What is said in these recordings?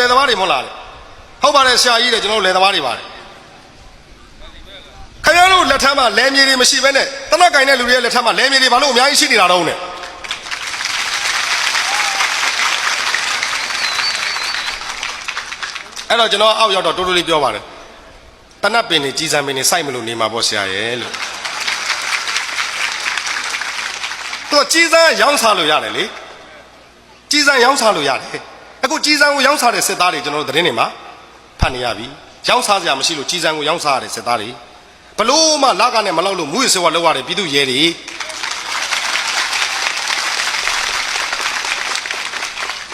လယ်သမားတွေမဟုတ်လားတဲ့ဟုတ်ပါတယ်ဆရာကြီးတဲ့ကျွန်တော်တို့လယ်သမားတွေပါတယ်ခင်ဗျားတို့လက်ထက်မှာလယ်မြေတွေမရှိဘဲနဲ့တနက်ကင်တဲ့လူတွေရဲ့လက်ထက်မှာလယ်မြေတွေဘာလို့အများကြီးရှိနေတာတော့နဲ့အဲ့တော့ကျွန်တော်အောက်ရောက်တော့တိုးတိုးလေးပြောပါတယ်တနက်ပင်နေကြီးစံပင်နေစိုက်မလို့နေမှာပေါ့ဆရာရဲ့လို့သူကကြီးစံရောင်းစားလို့ရတယ်လေကြီးစံရောင်းစားလို့ရတယ် အခုကြီးစံကိုရောင်းစားတဲ့စစ်သားတွေကျွန်တော်တို့သတင်းတွေမှာဖတ်နေရပြီရောင်းစားစရာမရှိလို့ကြီးစံကိုရောင်းစားရတဲ့စစ်သားတွေဘလို့မှလာကနဲ့မလောက်လို့မူရစေဝါလောက်ရတယ်ပြည်သူရဲတွေ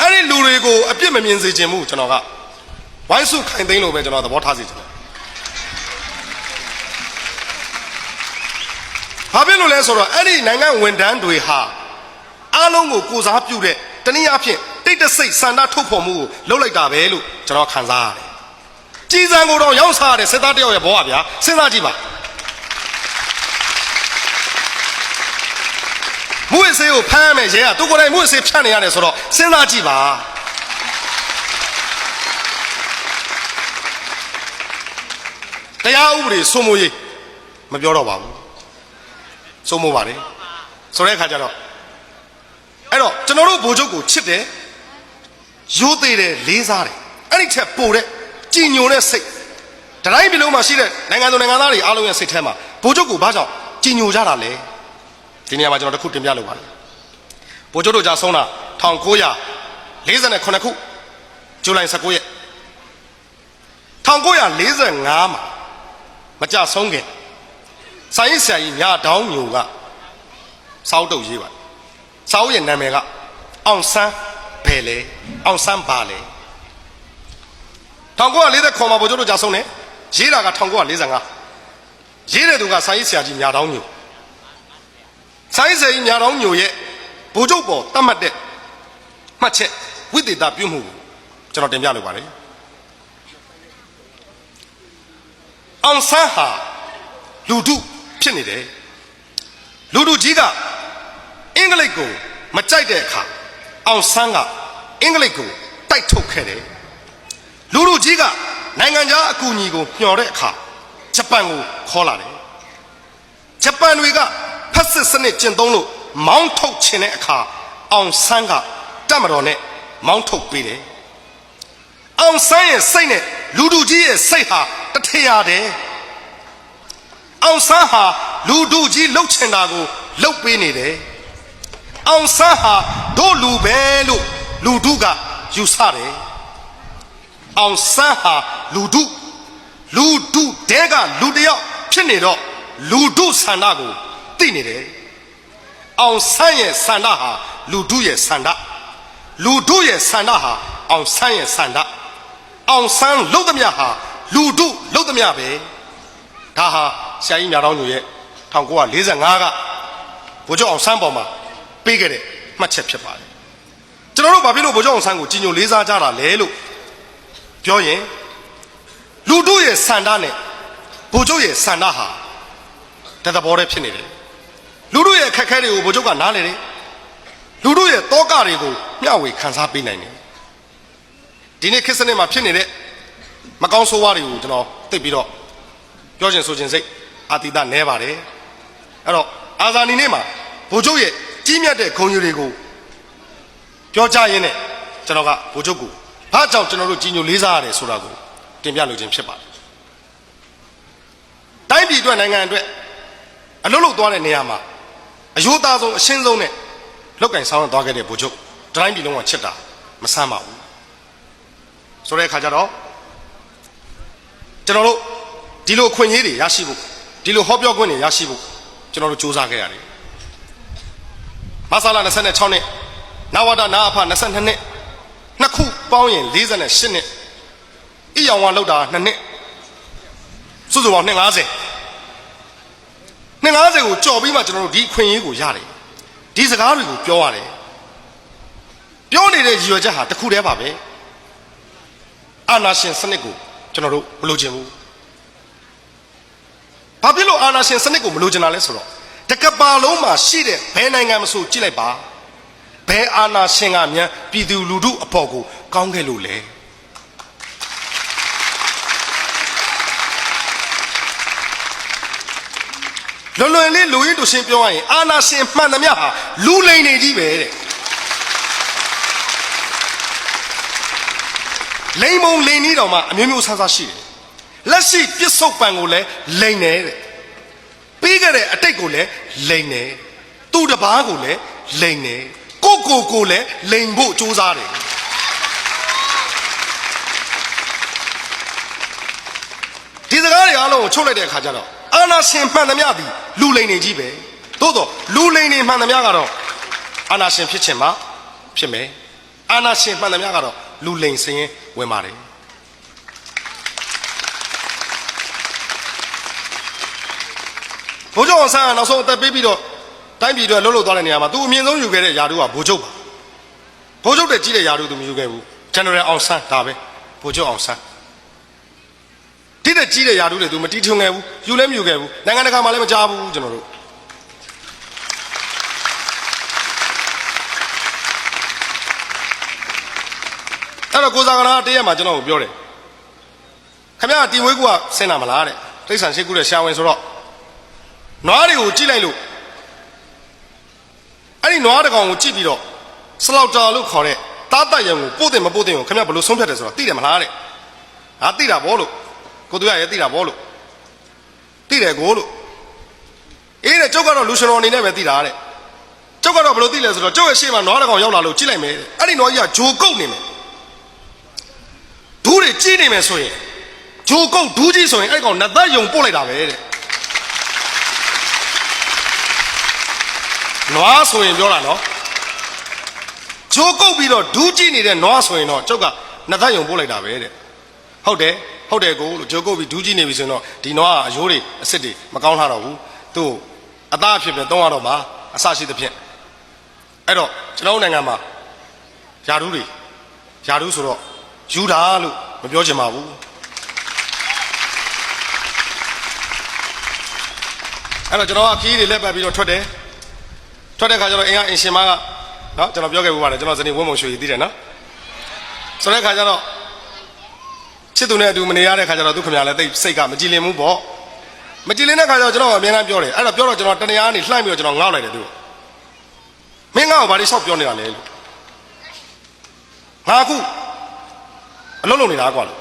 အဲ့ဒီလူတွေကိုအပြစ်မမြင်စေချင်ဘူးကျွန်တော်ကဝိုင်းစုခိုင်သိမ်းလို့ပဲကျွန်တော်သဘောထားစေချင်တယ်ဘာဖြစ်လို့လဲဆိုတော့အဲ့ဒီနိုင်ငံဝန်ထမ်းတွေဟာအားလုံးကိုကိုစားပြုတဲ့တနည်းအားဖြင့် တိတ်တဆိတ်စန္ဒထုတ်ဖော်မှုကိုလုပ်လိုက်တာပဲလို့ကျွန်တော်ခံစားရတယ်။ကြီးစံကိုတော့ရောင်းစားရတဲ့စစ်သားတယောက်ရဲ့ဘဝဗျာစဉ်းစားကြည့်ပါ။မွေးစေးကိုဖမ်းရမယ်ရဲကသူကိုယ်တိုင်မွေးစေးဖြတ်နေရတယ်ဆိုတော့စဉ်းစားကြည့်ပါ။တရားဥပဒေစိုးမိုးရေးမပြောတော့ပါဘူး။စိုးမိုးပါတယ်။ဆိုတဲ့အခါကျတော့အဲ့တော့ကျွန်တော်တို့ဘိုလ်ချုပ်ကိုချစ်တယ် ရိုးသေးတယ်လေးစားတယ်အဲ့ဒီထက်ပိုတဲ့ကြည်ညိုတဲ့စိတ်တတိုင်းပြည်လုံးမှာရှိတဲ့နိုင်ငံသူနိုင်ငံသားတွေအားလုံးရဲ့စိတ်ထဲမှာဘိုလ်ချုပ်ကိုဘာကြောင့်ကြည်ညိုကြတာလဲဒီနေရာမှာကျွန်တော်တစ်ခုတင်ပြလုပ်ပါမယ်ဘိုလ်ချုပ်တို့ကြာဆုံးတာ1948ခုဇူလိုင်19ရက်1945မှာမကြဆုံးခင်စာရေးဆရာကြီးမြတောင်းမျိုးကစောက်တုပ်ရေးပါတယ်စာအုပ်ရဲ့နာမည်ကအောင်ဆန်း ဘယ်လဲအောင်ဆန်းပါလဲ1940ခေါ်မှာဗိုလ်ချုပ်တို့ကြာဆုံးတယ်ရေးတာက1945ရေးတဲ့သူကစာရေးဆရာကြီးမြတောင်းမျိုးစာရေးဆရာကြီးမြတောင်းမျိုးရဲ့ဗိုလ်ချုပ်ပေါ်တတ်မှတ်တဲ့မှတ်ချက်ဝိသေသပြုမှုကိုကျွန်တော်တင်ပြလိုပါတယ်အောင်ဆန်းဟာလူတုဖြစ်နေတယ်လူတုကြီးကအင်္ဂလိပ်ကိုမကြိုက်တဲ့အခါအောင်ဆန်းက အင်္ဂလိပ်ကိုတိုက်ထုတ်ခဲ့တယ်လူလူကြီးကနိုင်ငံခြားအကူအညီကိုညှော်တဲ့အခါဂျပန်ကိုခေါ်လာတယ်ဂျပန်တွေကဖက်စစ်စနစ်ကျင့်သုံးလို့မောင်းထုတ်ခြင်းတဲ့အခါအောင်ဆန်းကတက်မတော်နဲ့မောင်းထုတ်ပေးတယ်အောင်ဆန်းရဲ့စိတ်နဲ့လူလူကြီးရဲ့စိတ်ဟာတထရာတယ်အောင်ဆန်းဟာလူလူကြီးလှုပ်ချင်တာကိုလှုပ်ပေးနေတယ်အောင်ဆန်းဟာတို့လူပဲလို့ လူတုကယူဆတယ်အောင်ဆန်းဟာလူတုလူတုတဲကလူတယောက်ဖြစ်နေတော့လူတုဆန္ဒကိုသိနေတယ်အောင်ဆန်းရဲ့ဆန္ဒဟာလူတုရဲ့ဆန္ဒလူတုရဲ့ဆန္ဒဟာအောင်ဆန်းရဲ့ဆန္ဒအောင်ဆန်းလုံးသမျှဟာလူတုလုံးသမျှပဲဒါဟာဆရာကြီးမြတော်ညိုရဲ့1945ကဘိုးချုပ်အောင်ဆန်းပေါ်မှာပေးခဲ့တဲ့မှတ်ချက်ဖြစ်ပါတယ်ကျွန် တော်တို့ဘာဖြစ်လို့ဗိုလ်ချုပ်အောင်ဆန်းကိုကြီးညိုလေးစားကြတာလဲလို့ပြောရင်လူတို့ရဲ့ဆန္ဒနဲ့ဗိုလ်ချုပ်ရဲ့ဆန္ဒဟာတသဘောတည်းဖြစ်နေတယ်လူတို့ရဲ့ခက်ခဲတွေကိုဗိုလ်ချုပ်ကနားလေတယ်လူတို့ရဲ့တောကတွေကိုမျှဝေခန်းစားပေးနိုင်တယ်ဒီနေ့ခေတ်စနစ်မှာဖြစ်နေတဲ့မကောင်းဆိုးဝါးတွေကိုကျွန်တော်သိပြီးတော့ပြောချင်ဆိုချင်စိတ်အာတိတနဲပါတယ်အဲ့တော့အာဇာနည်နေ့မှာဗိုလ်ချုပ်ရဲ့ကြီးမြတ်တဲ့ဂုဏ်ယူတွေကို ပြောကြရင်းနဲ့ကျွန်တော်ကဗိုလ်ချုပ်ကိုဘာကြောင့်ကျွန်တော်တို့ကြီးညိုလေးစားရတယ်ဆိုတာကိုတင်ပြလိုခြင်းဖြစ်ပါတယ်တိုင်းပြည်အတွက်နိုင်ငံအတွက်အလုပ်လုပ်သွားတဲ့နေရာမှာအယိုးသားဆုံးအရှင်းဆုံးနဲ့လောက်ကင်ဆောင်သွားခဲ့တဲ့ဗိုလ်ချုပ်တိုင်းပြည်လုံးကချစ်တာမဆမ်းပါဘူးဆိုတဲ့အခါကျတော့ကျွန်တော်တို့ဒီလိုအခွင့်အရေးတွေရရှိဖို့ဒီလိုဟောပြောခွင့်တွေရရှိဖို့ကျွန်တော်တို့စူးစမ်းခဲ့ရတယ်မဆလာ26နှစ် နဝဒနာအဖ22နှစ်နှစ်ခုပေါင်းရင်48နှစ်ဣယောင်ဝါလောက်တာ2နှစ်စုစုပေါင်း250 250ကိုကြော်ပြီးမှကျွန်တော်တို့ဒီခွင့်ရေးကိုရတယ်ဒီစကားတွေကိုပြောရတယ်ပြောနေတဲ့ရည်ရွယ်ချက်ဟာတစ်ခုတည်းပါပဲအာနာရှင်စနစ်ကိုကျွန်တော်တို့မလိုချင်ဘူးဘာဖြစ်လို့အာနာရှင်စနစ်ကိုမလိုချင်တာလဲဆိုတော့တကပါလုံးမှာရှိတဲ့ဘယ်နိုင်ငံမဆိုကြည့်လိုက်ပါ ဘယ်အာနာရှင်ကမြန်ပြည်သူလူထုအဖို့ကိုကောင်းခဲ့လို့လဲလွန်လွန်လေးလူရင်းတို့ရှင်ပြောရရင်အာနာရှင်မှန်သမျှဟာလူလိန်နေကြီးပဲတဲ့လိန်မုံလိန်နေတော်မှာအမျိုးမျိုးဆန်းဆန်းရှိတယ်လက်ရှိပစ္စုပန်ကိုလည်းလိန်နေတဲ့ပြီးခဲ့တဲ့အတိတ်ကိုလည်းလိန်နေသူ့တပားကိုလည်းလိန်နေ ကိုကိုကိုလည်းလိန်ဖို့ကြိုးစားတယ်ဒီစကားတွေအားလုံးကိုချုပ်လိုက်တဲ့အခါကျတော့အာနာရှင်မှန်သမျှသည်လူလိန်နေကြီးပဲသို့တော့လူလိန်နေမှန်သမျှကတော့အာနာရှင်ဖြစ်ချင်မှာဖြစ်မယ်အာနာရှင်မှန်သမျှကတော့လူလိန်စင်းရင်ဝင်ပါတယ်ဘိုးချုပ်အောင်ဆန်းကနောက်ဆုံးအသက်ပေးပြီးတော့ တိုင်းပြည်အတွက်လှုပ်လှုပ်သွားတဲ့နေရာမှာသူအမြင့်ဆုံးယူခဲ့တဲ့ယာတုကဘိုးချုပ်ပါဘိုးချုပ်တဲ့ကြီးတဲ့ယာတုသူမယူခဲ့ဘူး General အောင်ဆန်းဒါပဲဘိုးချုပ်အောင်ဆန်းတိတဲ့ကြီးတဲ့ယာတုတွေသူမတီးထွင်ခဲ့ဘူးယူလည်းမယူခဲ့ဘူးနိုင်ငံတကာမှာလည်းမကြားဘူးကျွန်တော်တို့အဲ့တော့ကိုစားကနာတရက်မှာကျွန်တော်ကိုပြောတယ်ခင်ဗျားတီဝေးကူကဆင်းတာမလားတဲ့တိရစ္ဆာန်ရှိကူတဲ့ရှာဝင်ဆိုတော့နွားတွေကိုကြည့်လိုက်လို့ အဲ့ဒီနွားတစ်ကောင်ကိုကြည့်ပြီးတော့စလောက်တာလို့ခေါ်တဲ့တားတယံကိုပို့တယ်မပို့တယ်ကိုခင်ဗျားဘယ်လိုဆုံးဖြတ်တယ်ဆိုတော့သိတယ်မလားတဲ့ဟာသိတာဗောလို့ကိုသူရရဲ့သိတာဗောလို့သိတယ်ကိုလို့အေးတဲ့ကျုပ်ကတော့လူရှင်တော်အနေနဲ့ပဲသိတာတဲ့ကျုပ်ကတော့ဘယ်လိုသိလဲဆိုတော့ကျုပ်ရဲ့ရှေ့မှာနွားတစ်ကောင်ရောက်လာလို့ကြည့်လိုက်မယ်တဲ့အဲ့ဒီနွားကြီးကဂျိုကုတ်နေမယ်ဒူးတွေကြီးနေမယ်ဆိုရင်ဂျိုကုတ်ဒူးကြီးဆိုရင်အဲ့ဒီကောင်နတ်သက်ယုံပို့လိုက်တာပဲတဲ့ နွားဆိုရင်ပြောတာနော်ဂျိုကုတ်ပြီးတော့ဒူးကြီးနေတဲ့နွားဆိုရင်တော့ကျုပ်ကနတ်သက်ယုံပို့လိုက်တာပဲတဲ့ဟုတ်တယ်ဟုတ်တယ်ကိုလို့ဂျိုကုတ်ပြီးဒူးကြည့်နေပြီဆိုရင်တော့ဒီနွားကအယိုးတွေအစ်စ်တွေမကောင်းထားတော့ဘူးသူ့အသားအဖြစ်ပဲသုံးရတော့မှာအဆရှိသဖြင့်အဲ့တော့ကျွန်တော်တို့နိုင်ငံမှာယာဒူးတွေယာဒူးဆိုတော့ယူတာလို့မပြောချင်ပါဘူးအဲ့တော့ကျွန်တော်ကခီးတွေလက်ပတ်ပြီးတော့ထွက်တယ် ထွက်တဲ့ခါကျတော့အင်ကအင်ရှင်မကနော်ကျွန်တော်ပြောခဲ့ဘူးပါတယ်ကျွန်တော်ဇနီးဝင်းမုံရွှေကြီးသိတယ်နော်ဆိုတဲ့ခါကျတော့ချစ်သူနဲ့အတူမနေရတဲ့ခါကျတော့သူခင်ဗျာလည်းတိတ်စိတ်ကမကြည်လင်ဘူးပေါ့မကြည်လင်တဲ့ခါကျတော့ကျွန်တော်ကအမြဲတမ်းပြောတယ်အဲ့တော့ပြောတော့ကျွန်တော်တနေရာကနေလှမ်းပြီးတော့ကျွန်တော်ငေါ့လိုက်တယ်သူမင်းငါ့ကိုဘာလို့ရှောက်ပြောနေတာလဲလို့ငါအခုအလုံးလုံးနေတာကွာလို့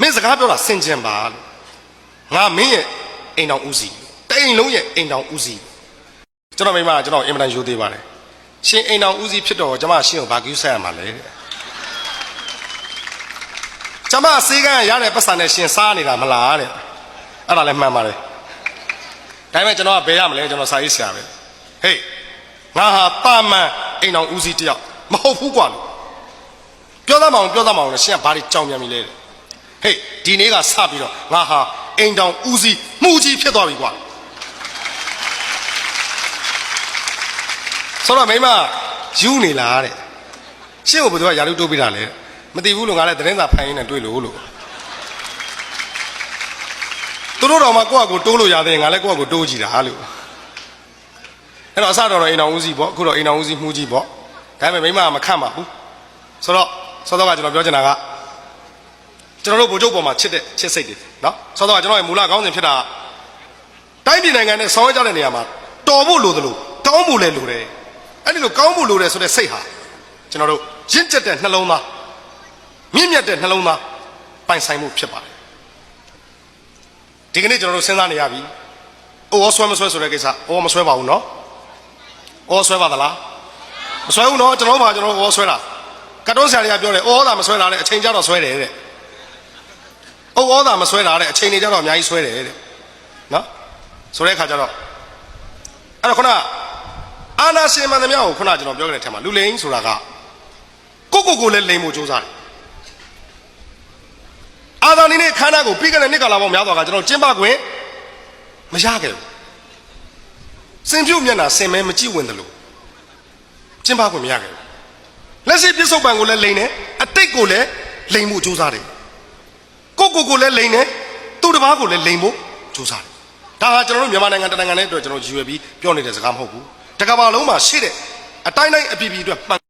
မင်းစကားပြောတာစင်ကြင်ပါလို့ငါမင်းရဲ့အိမ်တော်ဦးစီးတအိမ်လုံးရဲ့အိမ်တော်ဦးစီး ကျွန်တော်မိမကကျွန်တော်အင်မတန်ယူသေးပါတယ်ရှင်အိမ်တော်ဦးစီးဖြစ်တော့ကျွန်မရှင်ကိုဘာကူးဆက်ရမှာလဲတဲ့ကျမအစည်းကမ်းရတဲ့ပတ်စံနဲ့ရှင်စားနေတာမလားတဲ့အဲ့ဒါလည်းမှန်ပါတယ်ဒါပေမဲ့ကျွန်တော်ကဘယ်ရမလဲကျွန်တော်စာရေးဆရာပဲဟေးငါဟာတာမန်အိမ်တော်ဦးစီးတယောက်မဟုတ်ဘူးကွာလို့ပြောသားမအောင်ပြောသားမအောင်လည်းရှင်ကဘာတွေကြောင်ပြန်ပြီလဲတဲ့ဟေးဒီနေ့ကစပြီးတော့ငါဟာအိမ်တော်ဦးစီးမှုကြီးဖြစ်သွားပြီကွာ ဆိုတော့မိမယူနေလားတဲ့ရှင်းကိုဘယ်သူကယာလူတိုးပေးတာလဲမသိဘူးလို့ငါလည်းသတင်းစာဖန်ရင်းနဲ့တွေ့လို့လို့သူတို့တော်မှကိုယ့်အကိုတိုးလို့ရသေးရင်ငါလည်းကိုယ့်အကိုတိုးကြည့်တာလို့အဲ့တော့အစတော်တော့အိမ်တော်ဦးစီးပေါ့အခုတော့အိမ်တော်ဦးစီးမှုကြီးပေါ့ဒါပေမဲ့မိမကမခန့်ပါဘူးဆိုတော့စောစောကကျွန်တော်ပြောချင်တာကကျွန်တော်တို့ဗိုလ်ချုပ်ပေါ်မှာချစ်တဲ့ချစ်စိတ်တွေနော်စောစောကကျွန်တော်ရဲ့မူလကောင်းစဉ်ဖြစ်တာကတိုင်းပြည်နိုင်ငံနဲ့ဆောင်ရွက်ကြတဲ့နေရာမှာတော်ဖို့လိုသလိုတောင်းဖို့လည်းလိုတယ် အဲ့ဒီလိုကောင်းဖို့လိုတယ်ဆိုတဲ့စိတ်ဟာကျွန်တော်တို့ရင့်ကျက်တဲ့နှလုံးသားမြင့်မြတ်တဲ့နှလုံးသားပိုင်ဆိုင်မှုဖြစ်ပါတယ်ဒီကနေ့ကျွန်တော်တို့စဉ်းစားနေရပြီ။အိုးဆွဲမဆွဲဆိုတဲ့ကိစ္စအိုးမဆွဲပါဘူးနော်။အိုးဆွဲပါသလား။မဆွဲဘူးနော်ကျွန်တော်တို့ကကျွန်တော်တို့အိုးဆွဲတာ။ကတ်တုံးဆရာတွေကပြောတယ်အိုးသာမဆွဲတာတဲ့အချိန်ကြတော့ဆွဲတယ်တဲ့။အိုးသာမဆွဲတာတဲ့အချိန်တွေကြတော့အများကြီးဆွဲတယ်တဲ့။နော်။ဆိုတဲ့အခါကျတော့အဲ့တော့ခုန အာနာရှင်မန်သမျှကိုခုနကျွန်တော်ပြောခဲ့တဲ့အထက်မှာလူလိန်ဆိုတာကကိုကိုကိုလည်းလိန်မှုစူးစမ်းတယ်အာသာနီနဲ့ခန္ဓာကိုပြီးခဲ့တဲ့နှစ်ကာလပေါင်းများစွာကကျွန်တော်ကျင်းပခွင့်မရခဲ့ဘူးစင်ပြုတ်မျက်နှာစင်မဲမကြည့်ဝင်တယ်လို့ကျင်းပခွင့်မရခဲ့ဘူးလက်ရှိပြစ္ဆုတ်ပံကိုလည်းလိန်တယ်အတိတ်ကိုလည်းလိန်မှုစူးစမ်းတယ်ကိုကိုကိုလည်းလိန်တယ်သူ့တစ်ပါးကိုလည်းလိန်ဖို့စူးစမ်းတယ်ဒါဟာကျွန်တော်တို့မြန်မာနိုင်ငံတနိုင်ငံနဲ့အတွက်ကျွန်တော်ရည်ရွယ်ပြီးပြောနေတဲ့စကားမဟုတ်ဘူး တကမ္ဘာလုံးမှာရှိတဲ့အတိုင်းတိုင်းအပြည်ပြည်အတွက်မှန်